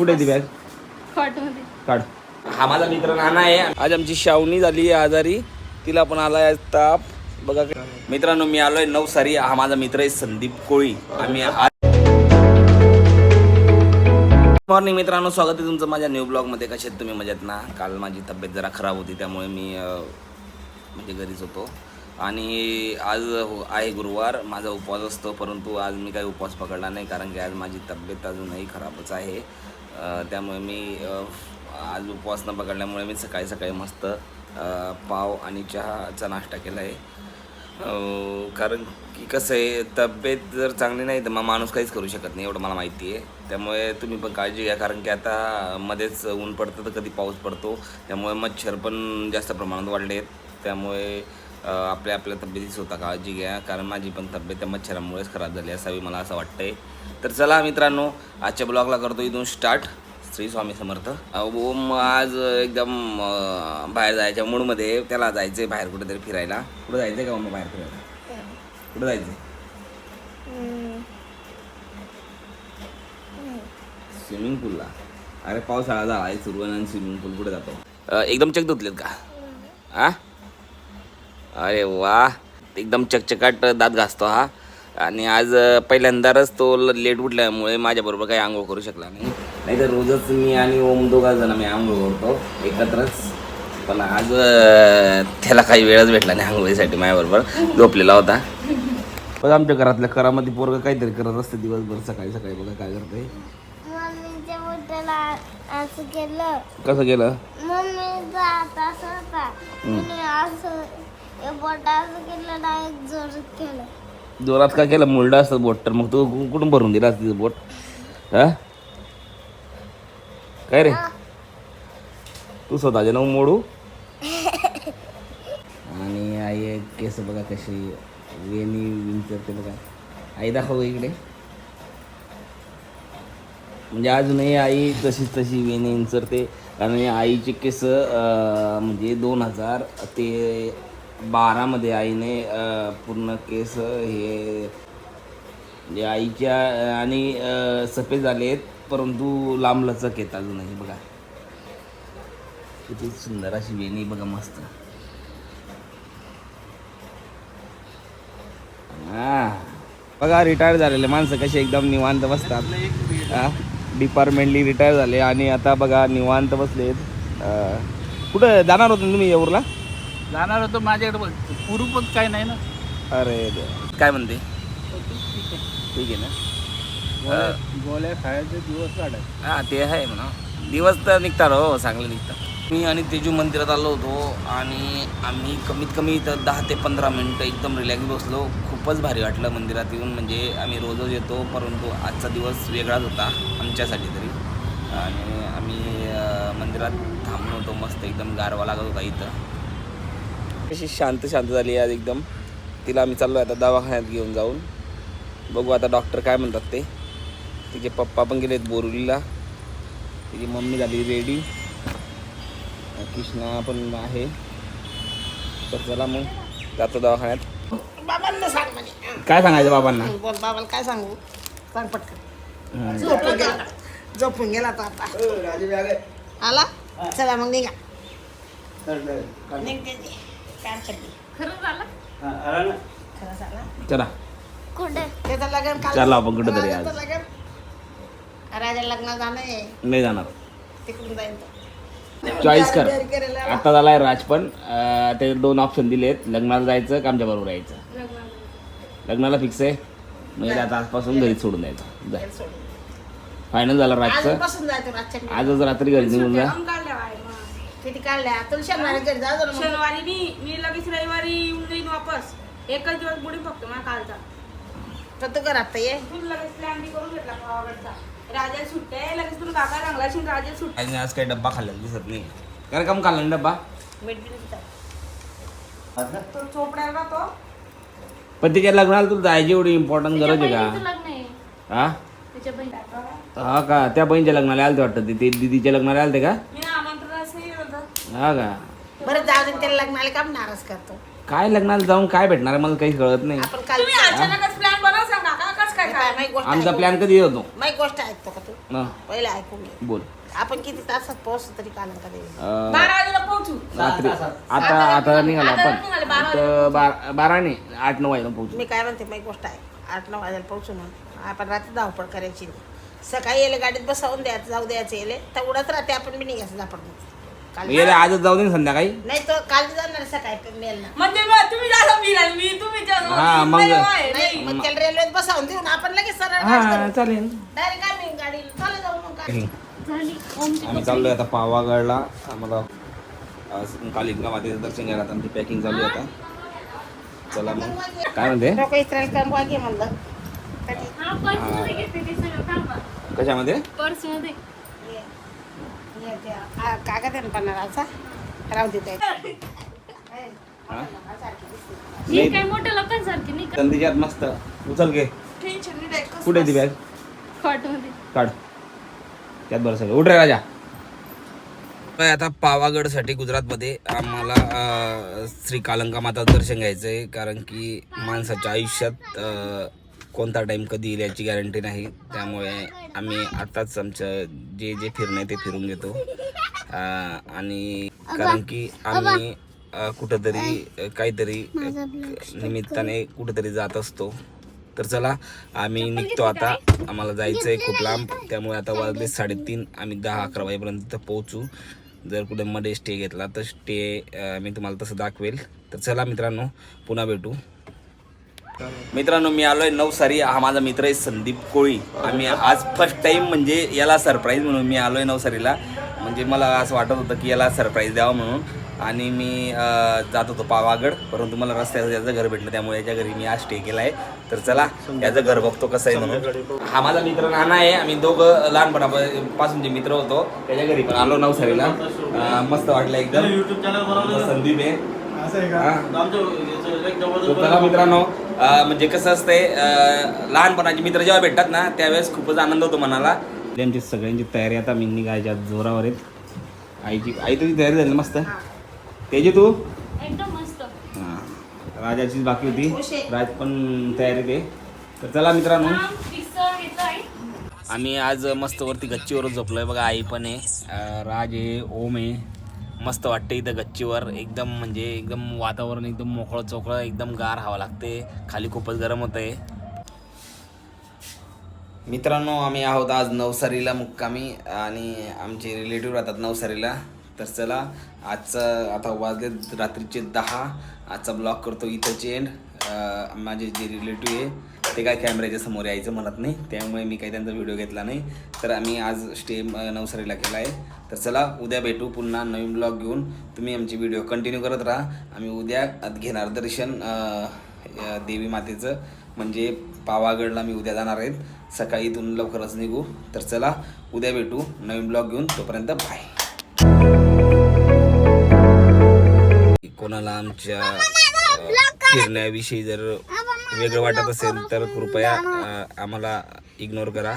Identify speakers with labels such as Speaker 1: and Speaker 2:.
Speaker 1: कुठे ती बॅग काढ. हा माझा मित्र नाना आहे. आज आमची शावणी झाली आहे आजारी. तिला पण आलाय ताप. बघा मित्रांनो मी आलोय नवसारी. हा माझा मित्र आहे संदीप कोळी. आम्ही मॉर्निंग मित्रांनो. स्वागत आहे तुमचं माझ्या न्यू ब्लॉगमध्ये कसे आहेत तुम्ही? मजेत ना? काल माझी तब्येत जरा खराब होती त्यामुळे मी म्हणजे घरीच होतो. आणि आज हो- आहे गुरुवार. माझा उपवास असतो परंतु आज मी काही उपवास पकडला नाही कारण की आज माझी तब्येत अजूनही खराबच आहे. त्यामुळे मी आज उपवास न पकडल्यामुळे मी सकाळी सकाळी मस्त पाव आणि चहाचा नाश्ता केला आहे कारण की कसं आहे तब्येत जर चांगली नाही तर मग माणूस काहीच करू शकत नाही एवढं मला माहिती आहे. त्यामुळे तुम्ही पण काळजी घ्या कारण की आता मध्येच ऊन पडतं तर कधी पाऊस पडतो. त्यामुळे मच्छर पण जास्त प्रमाणात वाढले आहेत. त्यामुळे आपल्या आपल्या तब्येतीची स्वतः काळजी घ्या कारण माझी पण तब्येत त्या मच्छरामुळेच खराब झाली असावी मला असं वाटतं आहे तर चला मित्रांनो आजच्या ब्लॉगला करतो इथून स्टार्ट श्री स्वामी समर्थ. अहो, ओम आज एकदम बाहेर जायच्या मूडमध्ये त्याला त्याला जायचंय बाहेर कुठेतरी फिरायला. कुठं जायचंय का मग बाहेर फिरायला? कुठं जायचंय? स्विमिंग पूलला अरे पावसाळा झाला आहे सुरू आणि स्विमिंग पूल कुठे जातो? एकदम चक धुतलेत का? हा अरे वा. एकदम चकचकाट दात घासतो हा. आणि आज पहिल्यांदाच तो लेट उठल्यामुळे माझ्याबरोबर काही आंघोळ करू शकला नाही. नाही तर रोजच मी आणि ओम दोघा जण मी आंघोळ करतो एकत्रच. पण आज त्याला काही वेळच भेटला नाही आंघोळीसाठी माझ्याबरोबर. झोपलेला होता. बघा आमच्या घरातल्या करामध्ये पोरग काहीतरी करत असते दिवसभर सकाळी सकाळी बघा काय करते कसं केलं?
Speaker 2: असं केलं. जोरात केलं
Speaker 1: जोरात का केलं? मुलडं असतं बोट तर मग तू कुठून भरून दिला तिचं बोट? हा? काय रे? तू स्वतःचे नाव मोडू? आणि आई केस बघा कशी वेणी विंचरते बघा. आई दाखव इकडे. म्हणजे अजूनही आई तशीच तशी वेणी विंचरते आणि आईचे केस म्हणजे दोन हजार ते बारामध्ये आईने पूर्ण केस हे म्हणजे आईच्या आणि सफेद झाले आहेत परंतु लांब लचक अजूनही बघा. किती सुंदर अशी वेणी बघा मस्त. हा. बघा रिटायर झालेले माणसं कशी एकदम निवांत बसतात. हा? डिपार्टमेंटली रिटायर झाले आणि आता बघा निवांत बसलेत. कुठं जाणार होतं तुम्ही येऊरला
Speaker 3: जाणार होतो माझ्याकडे पुरूपच काय नाही ना.
Speaker 1: अरे देवा. काय म्हणते? ठीक आहे ना.
Speaker 3: गोळ्या- गोळ्या खायचे दिवस काढायचे.
Speaker 1: हा ते आहे म्हणा. दिवस तर निघतात हो चांगले निघतात. मी आणि तेजू मंदिरात आलो होतो आणि आम्ही कमीत कमी इथं दहा ते पंधरा मिनटं एकदम रिलॅक्स बसलो. खूपच भारी वाटलं मंदिरात येऊन. म्हणजे आम्ही रोजच येतो परंतु आजचा दिवस वेगळाच होता आमच्यासाठी तरी. आणि आम्ही अं, मंदिरात थांबलो होतो मस्त एकदम गारवा लागत होता इथं. कशी शांत शांत झाली आज एकदम. तिला आम्ही चाललो आता दवाखान्यात घेऊन जाऊन. बघू आता डॉक्टर काय म्हणतात ते. तिचे पप्पा पण गेलेत बोरुलीला. तिची मम्मी झाली रेडी कृष्णा पण आहे. तर चला मग जातो दवाखान्यात.
Speaker 4: बाबांना सांग म्हणजे
Speaker 1: काय सांगायचं बाबांना?
Speaker 4: बोल बाबाला काय सांगू? सांग पटकन. झोपून गेला. झोपून गेला तो आता. आला? चला मग निघा. निघते. काय अडचण नाही.
Speaker 5: खरं झालं
Speaker 4: खरं झालं?
Speaker 1: चला.
Speaker 2: कुठे
Speaker 4: त्याचं लग्न काल
Speaker 1: चला आपण कुठंतरी आज.
Speaker 4: राजाचं लग्न? राजा लग्न जाणं
Speaker 1: नाही जाणार.
Speaker 4: तिकडून जाईल तो.
Speaker 1: चॉईस कर.
Speaker 4: तयारी आहे.
Speaker 1: आता झालाय राज पण अं, ते दोन ऑप्शन दिलेत. लग्नाला जायचं का आमच्या बरोबर यायचं? लग्नाला. फिक्स आहे? म्हणजे आता आजपासून घरी सोडून द्यायचं. जाय फायनल झालं राजचं.
Speaker 4: आजपासून जायचं रातच्या
Speaker 1: आजच रात्री घरी निघून जा.
Speaker 4: किती काढल्या? तुला शनिवारी घरी जाऊ दे ना मग.
Speaker 5: शनिवारी मी मी लगेच रविवारी येऊन जाईन वापस. एकच दिवस बुडी फक्त मला कालचा.
Speaker 4: तर तू घरात तर ये.
Speaker 5: तू लगेच प्लॅन बी करून घेतला गावाकडचा राजा सुट्ट्या लगेच तुला काका चांगला असेल राजा सुट्ट्या
Speaker 1: आणि आज काही डब्बा खाल्लेला दिसत नाही. कारण कम खाल्ला ना डब्बा.
Speaker 4: मीठ बी नाही टाक.
Speaker 5: तो चोपड्याला तो?
Speaker 1: पण तिच्या लग्नाला तुला जायची एवढी इम्पॉर्टंट गरज आहे का? हा? हा का? त्या बहिणीच्या लग्नाला आलते वाटतं. ते- ते दिदीच्या लग्नाला आलते का?
Speaker 5: मी आमंत्रण असं येत होतं
Speaker 1: हा का?
Speaker 4: बरं जाऊ दे त्याला लग्नाला काम नाराज करतो.
Speaker 1: काय लग्नाला जाऊन काय भेटणार आहे? मला काही कळत नाही.
Speaker 4: आपण काल
Speaker 5: तुम्ही अचानकच प्लॅन बनव सांगा का कसं काय
Speaker 4: काय? माहिती गोष्ट
Speaker 1: आमचा
Speaker 4: ऐकू.
Speaker 1: प्लॅन कधी होतो?
Speaker 4: माहिती गोष्ट ऐकतो का तू? पहिले ऐकून घे.
Speaker 1: बोल.
Speaker 4: आपण किती तासात पोहोचतो तरी काल करेल
Speaker 1: अं,
Speaker 5: बारा वाजेला पोहोचू.
Speaker 1: रात्री. आता आता निघालो
Speaker 5: आता
Speaker 1: आपण.
Speaker 5: बारा
Speaker 1: तर बारा बारा नाही आठ नऊ वाजता पोहोचू.
Speaker 4: मी काय म्हणते माझी गोष्ट आहे आठ नऊ वाजायला पोहोचू म्हणून. आपण रात्री धावपळ करायची नाही. सकाळी येले गाडीत बसवून द्यायचं जाऊ द्यायचं येले तेवढंच राहते आपण बी निघायचं झापड काल
Speaker 1: ये रे, आजच जाऊ दे ना संध्याकाळी.
Speaker 4: नाही तो काल जाणार सकाळी मेल
Speaker 5: म्हणजे मग तुम्ही जाता फिरायला मी तुम्ही जाता.
Speaker 1: हा, मग-
Speaker 5: नाही, नाही,
Speaker 4: नाही. मग त्याला रेल्वेत बसवून आपण लगेच सरळ
Speaker 1: हा चालेल.
Speaker 4: डायरेक्ट आम्ही गाडी चला जाऊ मग काय
Speaker 1: आम्ही चाललोय आता पावागडला. आम्हाला आज कालिंगा मातेचं दर्शन घ्यायला आता आमची पॅकिंग चालू आहे आता. चला मग. काय म्हणते?
Speaker 4: इस्रायल म्हणलं. कधी?
Speaker 1: कशामध्ये
Speaker 4: ये- ये त्या, आ, कागद आहे ना पन्नासचा राहू दे ते.
Speaker 6: काय मोठ्या लोकांसारखी नाही
Speaker 1: संधीच्यात मस्त. उचल घे. कुठे ती बॅग
Speaker 6: कॉटमध्ये
Speaker 1: काढ. त्यात बरं सगळं. उठ रे राजा. आता पावागडसाठी गुजरातमध्ये आम्हाला श्री कालंका माता दर्शन घ्यायचं आहे कारण की माणसाच्या आयुष्यात कोणता टाईम कधी येईल याची गॅरंटी नाही. त्यामुळे आम्ही आत्ताच आमचं जे जे फिरणं आहे ते फिरून घेतो. आणि कारण की आम्ही कुठंतरी काहीतरी निमित्ताने कुठंतरी जात असतो. तर चला आम्ही निघतो आता. आम्हाला जायचं आहे खूप लांब. त्यामुळे आता वाजले साडेतीन आम्ही दहा अकरा वाजेपर्यंत तिथं पोहोचू. जर कुठे मध्ये स्टे घेतला तर स्टे मी तुम्हाला तसं दाखवेल. तर चला मित्रांनो पुन्हा भेटू. मित्रांनो मी आलोय नवसारी. हा माझा मित्र आहे संदीप कोळी. आम्ही आज फर्स्ट टाइम म्हणजे याला सरप्राईज म्हणून मी आलोय नवसारीला. म्हणजे मला असं वाटत होतं की याला सरप्राईज द्यावं म्हणून. आणि मी अं, जात होतो पावागड. परंतु मला रस्त्याचं याचं घर भेटलं त्यामुळे याच्या घरी मी आज स्टे केला आहे तर चला याचं घर बघतो कसं आहे म्हणून. हा माझा मित्र नाना आहे. आम्ही दोघं लहानपणापासून जे मित्र होतो त्याच्या घरी पण आलो नवसारीला. अं, मस्त वाटलं एकदम. संदीप आहे. हा. तर चला मित्रांनो म्हणजे कसं असतंय लहानपणाचे मित्र जेव्हा भेटतात ना त्यावेळेस खूपच आनंद होतो मनाला. त्यांची सगळ्यांची तयारी आता मी निघायच्या जोरावर आहेत. आईची आई तुझी तयारी झाली ना मस्त? त्याची तू?
Speaker 6: एकदम मस्त.
Speaker 1: हां. राजाचीच बाकी होती. राज पण तयारीत आहे. तर चला मित्रांनो. आम्ही आज मस्त वरती गच्चीवर झोपलोय. बघा आई पण आहे. राज आहे ओम आहे. मस्त वाटते इथं गच्चीवर. एकदम म्हणजे एकदम वातावरण एकदम मोकळं चोकळं एकदम गार हवा लागते. खाली खूपच गरम होत आहे मित्रांनो आम्ही आहोत आज नवसारीला मुक्कामी आणि आमचे रिलेटिव्ह राहतात नवसारीला. तर चला आजचं आता वाजले रात्रीचे दहा. आजचा ब्लॉग करतो इथं चेंड माझे जे रिलेटिव्ह आहे ते काय कॅमेऱ्याच्या समोर यायचं म्हणत नाही. त्यामुळे मी काही त्यांचा व्हिडिओ घेतला नाही. तर आम्ही आज स्टे नवसारीला केला आहे. तर चला उद्या भेटू. पुन्हा नवीन ब्लॉग घेऊन. तुम्ही आमची व्हिडिओ कंटिन्यू करत राहा. आम्ही उद्या घेणार दर्शन देवी मातेचं. म्हणजे पावागडला मी उद्या जाणार आहेत सकाळी इथून लवकरच निघू. तर चला उद्या भेटू. नवीन ब्लॉग घेऊन. तोपर्यंत बाय कोणाला आमच्या फिरण्याविषयी जर वेगळं वाटत असेल तर कृपया आम्हाला इग्नोर करा.